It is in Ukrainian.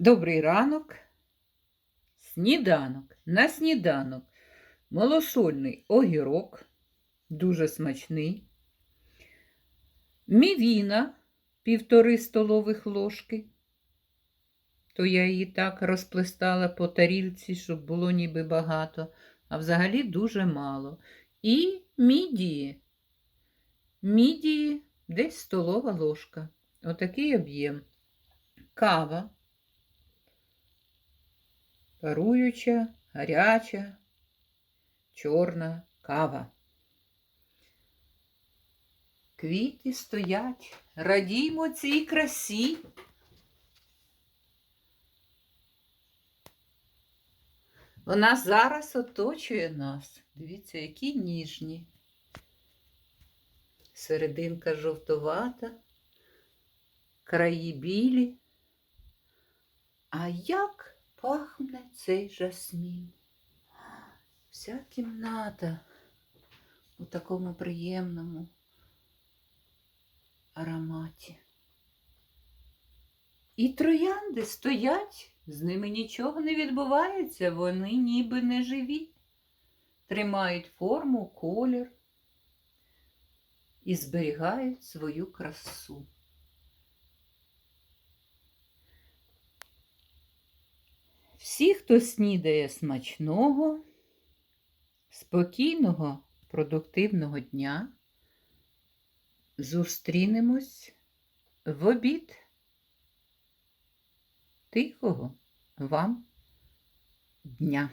Добрий ранок. Сніданок. На сніданок. Малосольний огірок, дуже смачний. Мівіна півтори столових ложки. То я її так розплестала по тарілці, щоб було ніби багато, а взагалі дуже мало. І мідії. Мідії десь столова ложка. Отакий об'єм. Кава. Паруюча, гаряча, чорна кава. Квіти стоять, радімо цій красі. Вона зараз оточує нас. Дивіться, які ніжні. Серединка жовтовата, краї білі. А як пахне цей жасмін? Вся кімната у такому приємному ароматі. І троянди стоять, з ними нічого не відбувається, вони ніби не живі, тримають форму, колір і зберігають свою красу. Всі, хто снідає смачного, спокійного, продуктивного дня, зустрінемось в обід. Тихого вам дня.